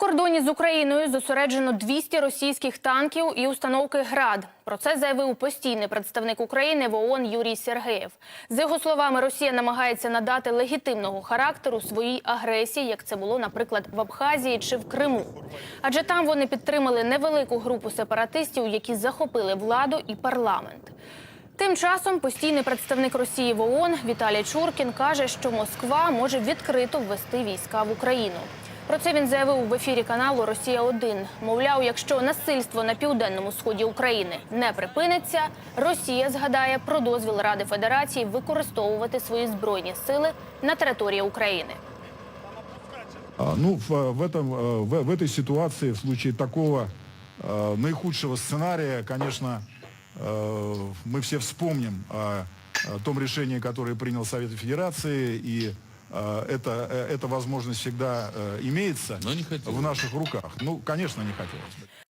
кордоні з Україною зосереджено 200 російських танків і установки ГРАД. Про це заявив постійний представник України в ООН Юрій Сергеєв. За його словами, Росія намагається надати легітимного характеру своїй агресії, як це було, наприклад, в Абхазії чи в Криму. Адже там вони підтримали невелику групу сепаратистів, які захопили владу і парламент. Тим часом постійний представник Росії в ООН Віталій Чуркін каже, що Москва може відкрито ввести війська в Україну. Про це він заявив в ефірі каналу Росія 1 Мовляв, якщо насильство на південному сході України не припиниться, Росія згадає про дозвіл Ради Федерації використовувати свої збройні сили на території України. А, Ну, в, в, этом, э, в, в этой ситуации, в случае такого э, наихудшего сценария, конечно, э, мы все вспомним о, о том решении, которое принял Совет Федерации, и э, это, э, эта возможность всегда э, имеется Но не хотелось. в наших руках. Ну, конечно, не хотелось бы.